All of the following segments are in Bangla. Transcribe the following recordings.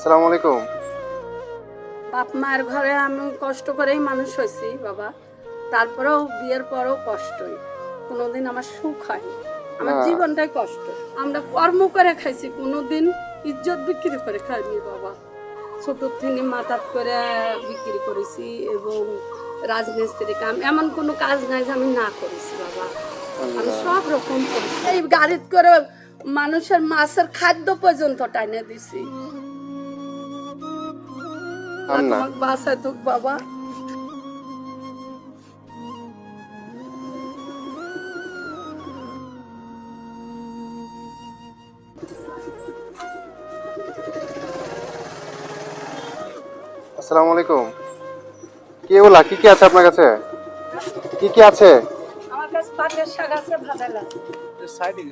আসসালামু আলাইকুম। বাপ মায়ের ঘরে আমি কষ্ট করেই মানুষ হয়েছি বাবা। তারপরেও বিয়ের পরেও কষ্টই। কোনোদিন আমার সুখ হয়নি। আমার জীবনটাই কষ্ট। আমরা কর্ম করে খাইছি কোনোদিন ইজ্জত বিক্রি করে খাইনি বাবা। ছোট থেকে মাথাত করে বিক্রি করেছি এবং রাজমিস্ত্রি কাম এমন কোনো কাজ নাই যে আমি না করেছি বাবা। আমি সব রকম এই গাড়িত করে মানুষের মাছের খাদ্য পর্যন্ত টাইনে দিছি। না। তোমাকে বাবা। আসসালামু আলাইকুম কি বলা কি কি আছে আপনার কাছে? কি কি আছে? আমার কাছে পাটের শাক আছে ভাজা আছে। সাইডে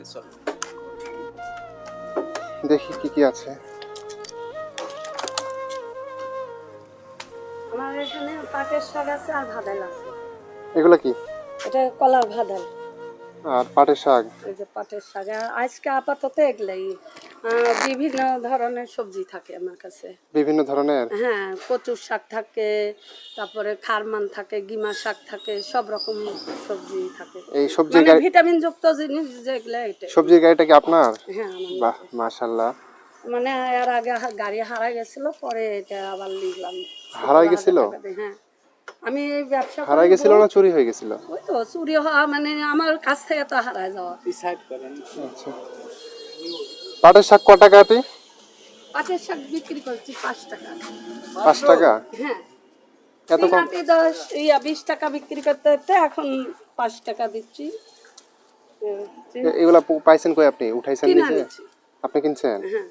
দেখি কি কি আছে। আমার এখানে পাটের শাক আছে আর ভাদাল আছে। এগুলো কি? এটা কলার ভাদাল আর পাটের শাক? এই যে পাটের শাক। আর আজকে আপাতত এগুলাই বিভিন্ন ধরনের সবজি থাকে আমার কাছে। বিভিন্ন ধরনের? হ্যাঁ কচুর শাক থাকে তারপরে খারমান থাকে গিমা শাক থাকে সব রকম সবজি থাকে। এই সবজি মানে ভিটামিন যুক্ত জিনিস যেগুলো এটা। সবজির গাড়িটা কি আপনার? হ্যাঁ বাহ মানে এর আগে গাড়ি হারা গেছিল পরে এটা আবার নিলাম হারাই গেছিল? হ্যাঁ। আমি এই ব্যবসা হারাই গেছিল না চুরি হয়ে গেছিল? ওই তো চুরি হওয়া মানে আমার কাছ থেকে তো হারায় যাওয়া। এই সাইড করেন। আচ্ছা। পাটের শাক ক টাকা আটি পাটের শাক বিক্রি করছি পাঁচ টাকা। পাঁচ টাকা? হ্যাঁ। এত কম? আটি দশ ইয়া বিশ টাকা বিক্রি করতে করতে এখন পাঁচ টাকা দিচ্ছি। এগুলা পাইছেন কই আপনি? উঠাইছেন নিজে? আপনি কিনছেন? হ্যাঁ।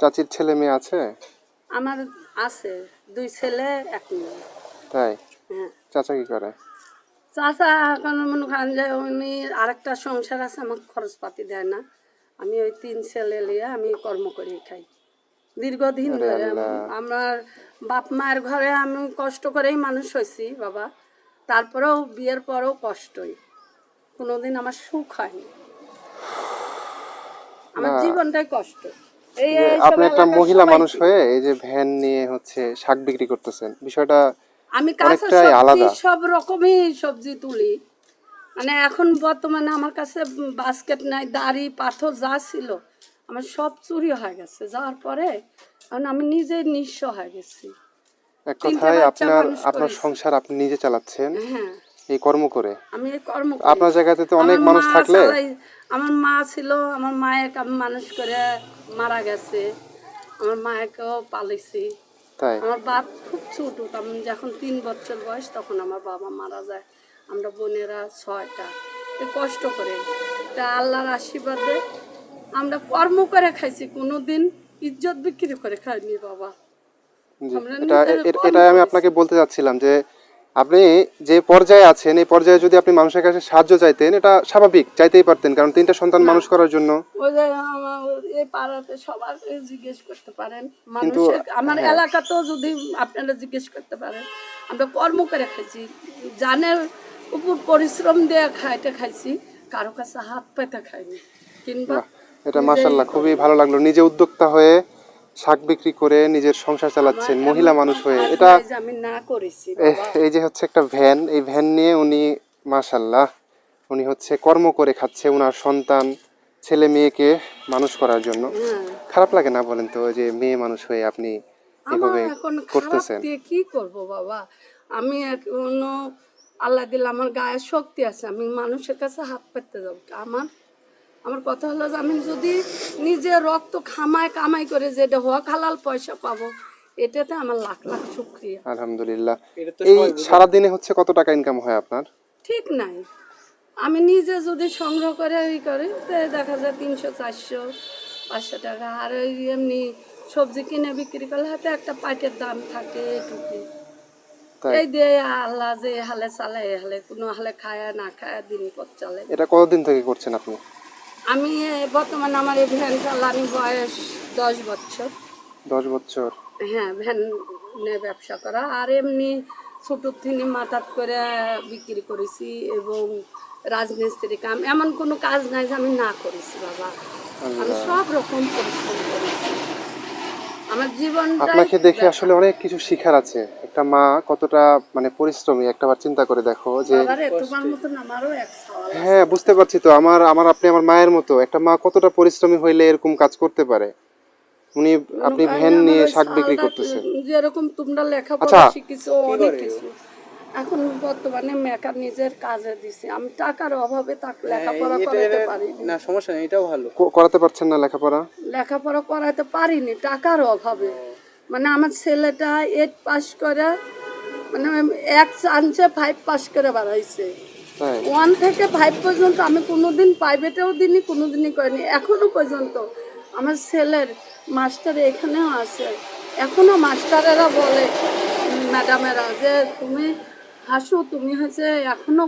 চাচির ছেলে মেয়ে আছে? আমার আছে দুই ছেলে এক মেয়ে। তাই? হ্যাঁ। চাচা কি করে? চাচা এখন মনে করেন যে উনি আরেকটা সংসার আছে আমার খরচপাতি দেয় না। আমি ওই তিন ছেলে নিয়ে আমি কর্ম করে খাই। দীর্ঘদিন ধরে আমার বাপ মায়ের ঘরে আমি কষ্ট করেই মানুষ হয়েছি বাবা। তারপরেও বিয়ের পরেও কষ্টই। কোনোদিন আমার সুখ হয়নি। আমার জীবনটাই কষ্ট। আপনি একটা মহিলা মানুষ হয়ে এই যে ভ্যান নিয়ে হচ্ছে শাক বিক্রি করতেছেন বিষয়টা আমি কাঁচা আলাদা। সব রকমই সবজি তুলি। মানে এখন বর্তমানে আমার কাছে বাস্কেট নাই দাড়ি পাথর যা ছিল আমার সব চুরি হয়ে গেছে। যাওয়ার পরে এখন আমি নিজে নিঃস্ব হয়ে গেছি। এক কথায় আপনার আপনার সংসার আপনি নিজে চালাচ্ছেন। হ্যাঁ। এই কর্ম করে? আমি এই কর্ম করি। আপনার জায়গাতে তো অনেক আমার মানুষ মা থাকলে? চালাই- আমার মা ছিল আমার মায়ের আমি মানুষ করে মারা গেছে। আমার মায়েকেও পালিছি তাই? আমার বাপ খুব ছোট আমি যখন তিন বছর বয়স তখন আমার বাবা মারা যায়। আমরা বোনেরা ছয়টা। এ কষ্ট করে। তা আল্লাহর আশীর্বাদে আমরা কর্ম করে খাইছি কোনোদিন ইজ্জত বিক্রি করে খাইনি বাবা। জি, আমরা এটা নিজেরা এ- কর্ম এটাই আমি করেছি। আপনাকে বলতে চাচ্ছিলাম যে আপনি যে পর্যায়ে আছেন এই পর্যায়ে যদি আপনি মানুষের কাছে সাহায্য চাইতেন এটা স্বাভাবিক চাইতেই পারতেন। কারণ তিনটা সন্তান মানুষ করার জন্য। সবার জিজ্ঞেস করতে পারেন। আমার হ্যাঁ। এলাকাতেও যদি আপনারা জিজ্ঞেস করতে পারেন আমরা কর্ম করে খাইছি। জানের উপর পরিশ্রম দিয়ে খাইতে খাইছি কারও কাছে হাত পেতে খাইনি। কিংবা এটা মাশাল্লাহ খুবই ভালো লাগল। নিজে উদ্যোক্তা হয়ে শাক বিক্রি করে নিজের সংসার চালাচ্ছেন মহিলা মানুষ হয়ে এটা আমি না করেছি এই যে হচ্ছে একটা ভ্যান এই ভ্যান নিয়ে উনি মাশাল্লাহ উনি হচ্ছে কর্ম করে খাচ্ছে ওনার সন্তান ছেলে মেয়েকে মানুষ করার জন্য। হ্যাঁ। খারাপ লাগে না বলেন তো যে মেয়ে মানুষ হয়ে আপনি এভাবে করতেছেন? কি করব বাবা? আমি এখনও আল্লাহ দিল আমার গায়ে শক্তি আছে আমি মানুষের কাছে হাত পেতে যাব। আমার আমার কথা হলো যে আমি যদি নিজে রক্ত খামায় কামাই করে যেটা হক হালাল পয়সা পাবো এটাতে আমার লাখ লাখ শুক্রিয়া। আলহামদুলিল্লাহ। এই সারা দিনে হচ্ছে কত টাকা ইনকাম হয় আপনার? ঠিক নাই। আমি নিজে যদি সংগ্রহ করে ই করি তো দেখা যায় তিনশো চারশো পাঁচশো টাকা। আর ওই এমনি সবজি কিনে বিক্রি করলে হয়তো একটা পাইটের দাম থাকে এটুকু। এই দিয়ে আল্লাহ যে হালে চালে হালে কোনো হালে খায় না খায় দিন পথ চলে এটা কতদিন থেকে করছেন আপনি? আমি বর্তমানে আমার এই ভ্যান চালানি বয়স দশ বছর। দশ বছর। হ্যাঁ ভ্যানে ব্যবসা করা। আর এমনি ছোটোর থেকে মাথাত করে বিক্রি করেছি এবং রাজমিস্ত্রি কাম এমন কোনো কাজ নাই যে আমি না করেছি বাবা। আমি সব রকম পরিশ্রম করেছি। আমার জীবনটা আপনাকে দেখে আসলে অনেক কিছু শিখার আছে। একটা মা কতটা মানে পরিশ্রমী একটাবার চিন্তা করে দেখো যে হ্যাঁ বুঝতে পারছি তো আমার আমার আপনি আমার মায়ের মতো। একটা মা কতটা পরিশ্রমী হইলে এরকম কাজ করতে পারে? উনি আপনি ভ্যান নিয়ে শাক বিক্রি করতেছেন। যেরকম তোমরা লেখাপড়া আচ্ছা। শিখেছো অনেক কিছু। এখন বর্তমানে মেকার নিজের কাজে দিছে। আমি টাকার অভাবে তাকে লেখাপড়া করাতে পারিনি না। সমস্যা নেই এটাও ভালো। করাতে পারছেন না লেখাপড়া? লেখাপড়া করাতে পারিনি টাকার অভাবে। মানে আমার ছেলেটা এইট পাস করে মানে এক চান্সে ফাইভ পাস করে বাড়াইছে। ওয়ান থেকে ফাইভ পর্যন্ত আমি কোনোদিন প্রাইভেটেও দিইনি কোনোদিনই করিনি। এখনও পর্যন্ত আমার ছেলের মাস্টার এখানেও আছে। এখনও মাস্টারেরা বলে ম্যাডামেরা যে তুমি হাসো তুমি হচ্ছে এখনও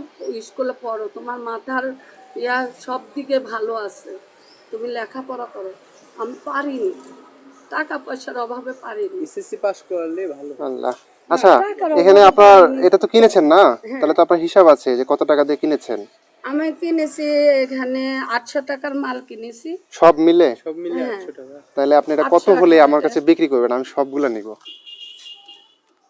স্কুলে পড়ো তোমার মাথার ইয়া সব দিকে ভালো আছে। তুমি লেখাপড়া করো। আমি পারিনি। টাকা পয়সার অভাবে পারিনি। এসএসসি পাস করলে ভালো। আল্লাহ। আচ্ছা এখানে আপনার এটা তো কিনেছেন না? তাহলে তো আপনার হিসাব আছে যে কত টাকা দিয়ে কিনেছেন? আমি কিনেছি এখানে আটশো টাকার মাল কিনেছি। সব মিলে? সব মিলে আটশো টাকা। তাহলে আপনি এটা কত হলে আমার কাছে বিক্রি করবেন? আমি সবগুলা নিব।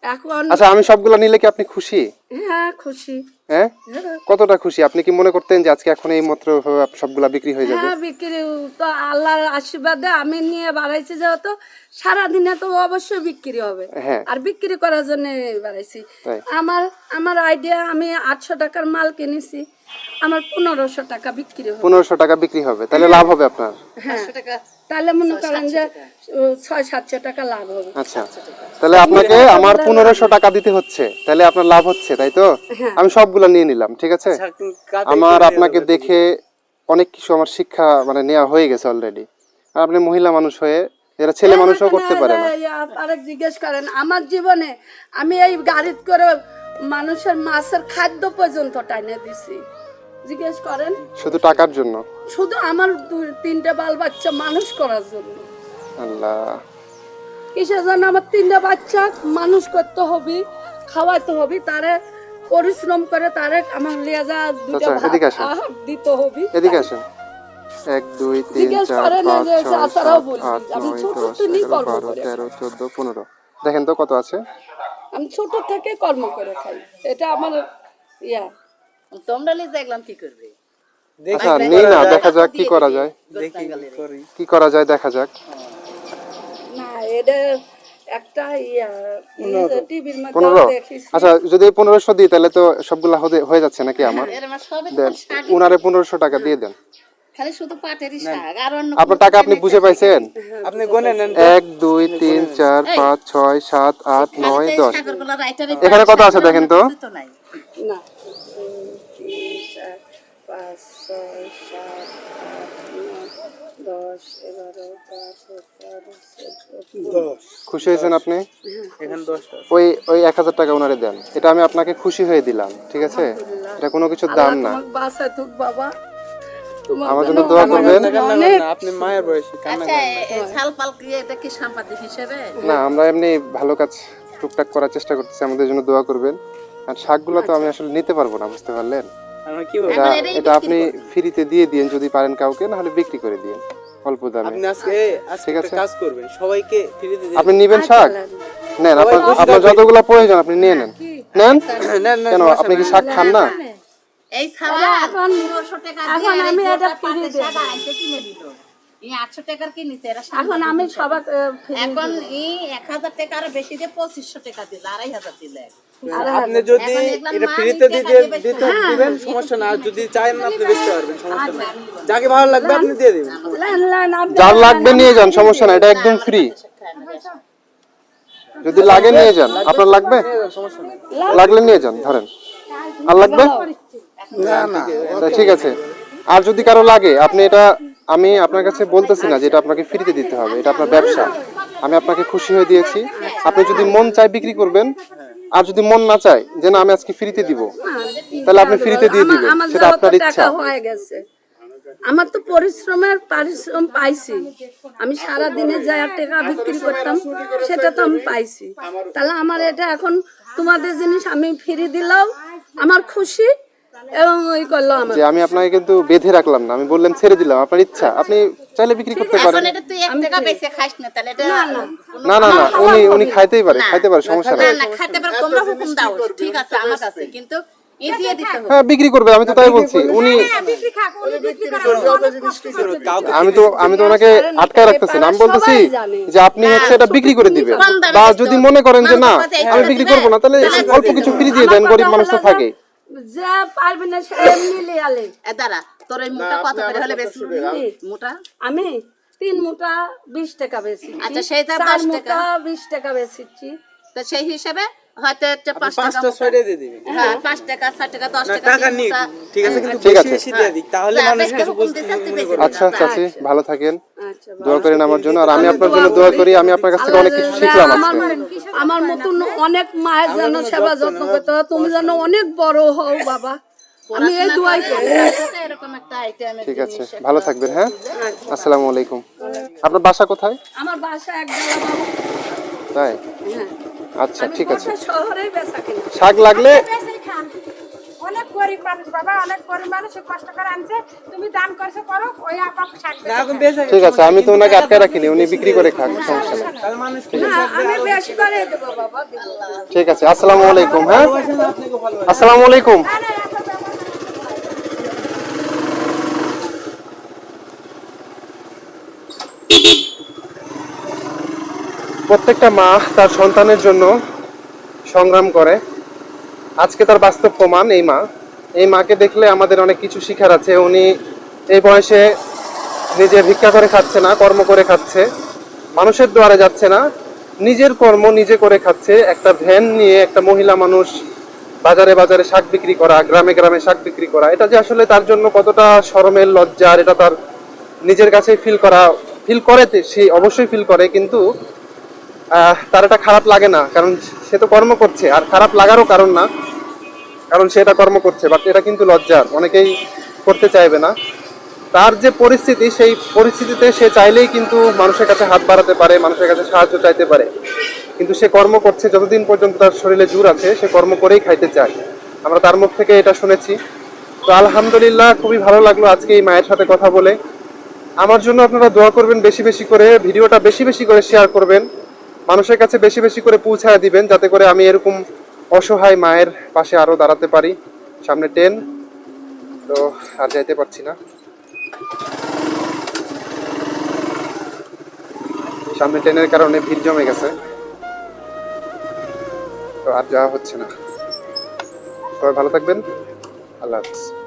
এখন আচ্ছা আমি সবগুলা নিলে কি আপনি খুশি? হ্যাঁ খুশি। হ্যাঁ? হ্যাঁ। কতটা খুশি? আপনি কি মনে করতেন যে আজকে এখন এই মাত্র সবগুলা বিক্রি হয়ে যাবে? হ্যাঁ বিক্রি তো আল্লাহর আশীর্বাদে আমি নিয়ে বাড়াইছি যেহেতু সারাদিনে তো অবশ্যই বিক্রি হবে। হ্যাঁ। আর বিক্রি করার জন্য বাড়াইছি। আমার আমার আইডিয়া আমি আটশো টাকার মাল কিনেছি। আমার পনেরোশো টাকা বিক্রি হবে। পনেরোশো টাকা বিক্রি হবে। তাহলে লাভ হবে আপনার? হ্যাঁ। তাহলে মনে করেন যে ছয় সাতশো টাকা লাভ হবে। আচ্ছা তাহলে আপনাকে আমার পনেরোশো টাকা দিতে হচ্ছে তাহলে আপনার লাভ হচ্ছে তাই তো? আমি সবগুলা নিয়ে নিলাম ঠিক আছে? আমার আপনাকে দেখে অনেক কিছু আমার শিক্ষা মানে নেওয়া হয়ে গেছে অলরেডি আর আপনি মহিলা মানুষ হয়ে এরা ছেলে মানুষও করতে পারে না আরেক জিজ্ঞেস করেন আমার জীবনে আমি এই গাড়িত করে মানুষের মাছের খাদ্য পর্যন্ত টাইনে দিছি। জিজ্ঞেস করেন? শুধু টাকার জন্য? শুধু আমার তিনটে বাল বাচ্চা মানুষ করার জন্য। আল্লাহ। কিসের জন্য আমার তিনটে বাচ্চা মানুষ করতে হবে খাওয়াইতে হবে তারে পরিশ্রম করে তারে আমার লিয়ে যা দুটো আচ্ছা, ভাত দিতে হবে। এদিকে আসেন। এক দুই তিন চার করেন পাঁচ ছয় চাচারাও সাত বলবি, আট আমি নয় দশ এগারো কর্ম বারো তেরো চোদ্দ পনেরো। দেখেন তো কত আছে? আমি ছোট থেকে কর্ম করে খাই। এটা আমার ইয়া। তোমরা লিজ দেখলাম কি করবে? আচ্ছা নেই না দেখা যাক কি করা যায়। দেখি কি করা যায় দেখা যাক। না এটা একটা টিভির মধ্যে আচ্ছা যদি পনেরোশো দিই তাহলে তো সবগুলা হতে- হয়ে যাচ্ছে নাকি আমার? দেন উনারে পনেরোশো টাকা দিয়ে দেন। খালি শুধু পাটেরই শাক আর অন্য আপনার টাকা আপনি বুঝে পাইছেন? আপনি গনে নেন এক দুই তিন চার পাঁচ ছয় সাত আট নয় দশ। এখানে কত আছে দেখেন তো? তো নাই। না দুই, তিন চার পাঁচ ছয় সাত আট নয় দশ। এগারো বারো তেরো চোদ্দ খুশি হয়েছেন আপনি? এখানে দশটা ওই ওই এক হাজার টাকা ওনারে দেন। এটা আমি আপনাকে খুশি হয়ে দিলাম ঠিক আছে? এটা কোনো কিছুর দাম না। বাবা। আমার জন্য দোয়া করবেন। আপনি মায়ের বয়সী কান্না আচ্ছা এটা কি সাংবাদিক হিসেবে? না আমরা এমনি ভালো কাজ টুকটাক করার চেষ্টা করতেছি আমাদের জন্য দোয়া করবেন। আর শাকগুলো তো আমি আসলে নিতে পারব না বুঝতে পারলেন? এটা এটা আপনি ফ্রিতে দিয়ে দিন যদি পারেন কাউকে না হলে বিক্রি করে দিন অল্প দামে। আপনি আজকে আজকে ঠিক আছে। কাজ করবেন সবাইকে ফ্রিতে দিয়ে আপনি নিবেন শাক? নেন আপনার আপনার যতগুলো প্রয়োজন আপনি নিয়ে নেন। নেন? কেন আপনি কি শাক খান না? এই ছাওয়া এখন পনেরোশো টাকা দিয়ে আমি এটা পাটের কিনে শাক আইতে কিনে দিল এই আটশো টাকার কিনেছে এরা এখন আমি। সবাই এখন এই এক হাজার টাকা আর বেশি দিয়ে পঁচিশশো টাকা দিল আড়াই হাজার দিলে আপনি যদি এটা ফ্রিতে দিতে দিয়ে দিতে দিবেন সমস্যা না। যদি চান আপনি বেচতে পারবেন সমস্যা না যাকে ভালো লাগবে আপনি দিয়ে দিবেন। যার লাগবে নিয়ে যান সমস্যা না এটা একদম ফ্রি যদি লাগে নিয়ে যান। আপনার লাগবে? লাগলে নিয়ে যান ধরেন। আর লাগবে? তা ঠিক আছে। আর যদি কারও লাগে আপনি এটা আমি আপনার কাছে বলতেছি না যে এটা আপনাকে ফ্রিতে দিতে হবে এটা আপনার ব্যবসা। আমি আপনাকে খুশি হয়ে দিয়েছি। আপনি যদি মন চায় বিক্রি করবেন আর যদি মন না চায় যে না আমি আজকে ফ্রিতে দিব তাহলে আপনি ফ্রিতে দিয়ে দিবেন সেটা আপনার ইচ্ছা। টাকা হয়ে গেছে। আমার তো পরিশ্রমের পরিশ্রম পাইছি। আমি সারা দিনে যা টাকা বিক্রি করতাম সেটা তো আমি পাইছি। তাহলে আমার এটা এখন তোমাদের জিনিস আমি ফিরে দিলাম আমার খুশি। এবং ওই করল আমার। যে আমি আপনাকে কিন্তু বেঁধে রাখলাম না আমি বললাম ছেড়ে দিলাম আপনার ইচ্ছা। আপনি চাইলে বিক্রি করতে পারেন। না না না। না উনি উনি খাইতেই পারে খাইতে পারে সমস্যা না নাই। না খাইতে পারে তোমরা হুকুম দাও ঠিক আছে আমার কাছে কিন্তু ই দিয়ে দিতে হবে। হ্যাঁ বিক্রি করবে আমি তো তাই বলছি। উনি আমি তো আমি তো ওনাকে আটকায় রাখতেছি না। আমি বলতেছি যে আপনি হচ্ছে এটা বিক্রি করে দিবেন। বা যদি মনে করেন যে না আমি বিক্রি করব না তাহলে অল্প কিছু ফ্রি দিয়ে দেন গরিব মানুষ তো থাকে। যে পারবে না সে এমনি লিয়ে এ দাঁড়া তোর এই মোটা কত করে হলে বেশি মোটা? আমি তিন মুঠা বিশ টাকা বেশি আচ্ছা, সেইটা পাঁচ টাকা। বিশ টাকা বেশিছি তো সেই হিসাবে হয়তো একটা পাঁচ টাকা হ্যাঁ পাঁচ টাকা ছয় টাকা দশ টাকা। ঠিক আছে কিন্তু বেশি বেশি দিয়ে দিক তাহলে মানুষ কিছু বুঝতে আচ্ছা চাচি ভালো থাকেন। আচ্ছা দোয়া করেন আমার জন্য। আর আমি আপনার জন্য দোয়া করি আমি আপনার কাছ থেকে অনেক কিছু শিখলাম আমার আজকে। আমার মতন অনেক মায়ের যেন সেবা যত্ন করতে তুমি যেন অনেক বড় হও বাবা। আমি এই দোয়াই করি এরকম একটা আইটেমের ঠিক আছে ভালো থাকবেন হ্যাঁ? আসসালামু আলাইকুম। আপনার বাসা কোথায়? আমার বাসা এক জায়গা বাবু। তাই? হ্যাঁ। আচ্ছা ঠিক আছে। শহরে বেচা কিনা। শাক লাগলে অনেক গরিব মানুষ বাবা অনেক গরিব মানুষ কষ্ট করে আনছে। তুমি দান করছ করো ওই আপা শাক না এখন বেশি ঠিক আছে আমি তো ওনাকে রাখিনি উনি বিক্রি করে খান সমস্যা নেই। হ্যাঁ, আমি বেশি করে দেবো বাবা দেবো। ঠিক আছে আসসালামু আলাইকুম হ্যাঁ? আসসালামু আলাইকুম। প্রত্যেকটা মা তার সন্তানের জন্য সংগ্রাম করে। আজকে তার বাস্তব প্রমাণ এই মা। এই মাকে দেখলে আমাদের অনেক কিছু শিখার আছে। উনি এই বয়সে নিজে ভিক্ষা করে খাচ্ছে না, কর্ম করে খাচ্ছে। মানুষের দ্বারে যাচ্ছে না। নিজের কর্ম নিজে করে খাচ্ছে। একটা ভ্যান নিয়ে একটা মহিলা মানুষ বাজারে বাজারে শাক বিক্রি করা, গ্রামে গ্রামে শাক বিক্রি করা, এটা যে আসলে তার জন্য কতটা শরমের লজ্জার এটা তার নিজের কাছে ফিল করা ফিল করে সে অবশ্যই ফিল করে, কিন্তু তার এটা খারাপ লাগে না, কারণ সে তো কর্ম করছে, আর খারাপ লাগারও কারণ না, কারণ সে এটা কর্ম করছে বাট এটা কিন্তু লজ্জার, অনেকেই করতে চাইবে না। তার যে পরিস্থিতি, সেই পরিস্থিতিতে সে চাইলেই কিন্তু মানুষের কাছে হাত বাড়াতে পারে, মানুষের কাছে সাহায্য চাইতে পারে। কিন্তু সে কর্ম করছে, যতদিন পর্যন্ত তার শরীরে জোর আছে, সে কর্ম করেই খাইতে চায়। আমরা তার মুখ থেকে এটা শুনেছি। তো আলহামদুলিল্লাহ, খুবই ভালো লাগল আজকে এই মায়ের সাথে কথা বলে। আমার জন্য আপনারা দোয়া করবেন বেশি বেশি করে, ভিডিওটা বেশি বেশি করে শেয়ার করবেন। মানুষের কাছে বেশি বেশি করে পৌঁছায় দিবেন, যাতে করে আমি এরকম অসহায় মায়ের পাশে আরও দাঁড়াতে পারি। সামনে ট্রেন, তো আর যাইতে পারছি না। সামনে ট্রেনের কারণে ভিড় জমে গেছে। তো আর যাওয়া হচ্ছে না। সবাই ভালো থাকবেন। আল্লাহ হাফিজ।